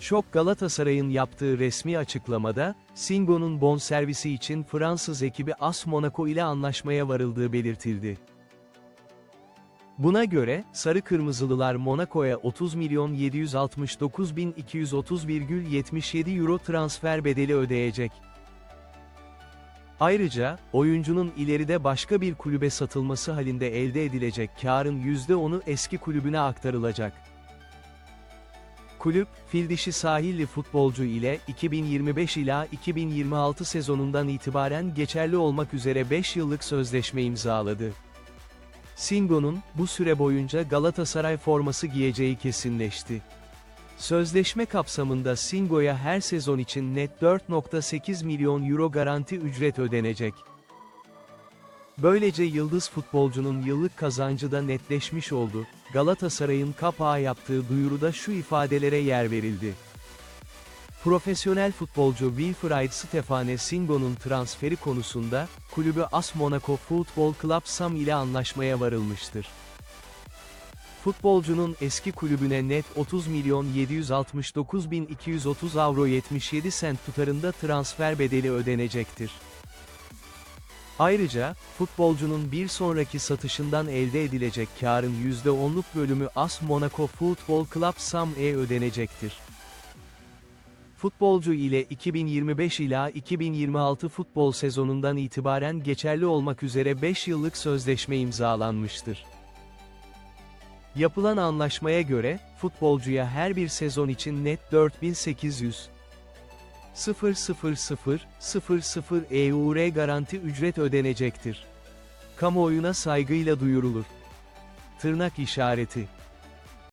Şok Galatasaray'ın yaptığı resmi açıklamada, Singo'nun bonservisi için Fransız ekibi AS Monaco ile anlaşmaya varıldığı belirtildi. Buna göre, Sarı Kırmızılılar Monaco'ya 30 milyon 769 bin 230,77 euro transfer bedeli ödeyecek. Ayrıca, oyuncunun ileride başka bir kulübe satılması halinde elde edilecek karın %10'u eski kulübüne aktarılacak. Kulüp, Fildişi sahilli futbolcu ile 2025 ila 2026 sezonundan itibaren geçerli olmak üzere 5 yıllık sözleşme imzaladı. Singo'nun, bu süre boyunca Galatasaray forması giyeceği kesinleşti. Sözleşme kapsamında Singo'ya her sezon için net 4.8 milyon euro garanti ücret ödenecek. Böylece yıldız futbolcunun yıllık kazancı da netleşmiş oldu. Galatasaray'ın kapağa yaptığı duyuruda şu ifadelere yer verildi. Profesyonel futbolcu Wilfried Stefane Singo'nun transferi konusunda, kulübü AS Monaco Football Club SAM ile anlaşmaya varılmıştır. Futbolcunun eski kulübüne net 30 milyon 769 bin 230 avro 77 sent tutarında transfer bedeli ödenecektir. Ayrıca, futbolcunun bir sonraki satışından elde edilecek karın %10'luk bölümü AS Monaco Football Club SAM-E ödenecektir. Futbolcu ile 2025 ila 2026 futbol sezonundan itibaren geçerli olmak üzere 5 yıllık sözleşme imzalanmıştır. Yapılan anlaşmaya göre, futbolcuya her bir sezon için net 4800 000 EUR garanti ücret ödenecektir. Kamuoyuna saygıyla duyurulur. Tırnak işareti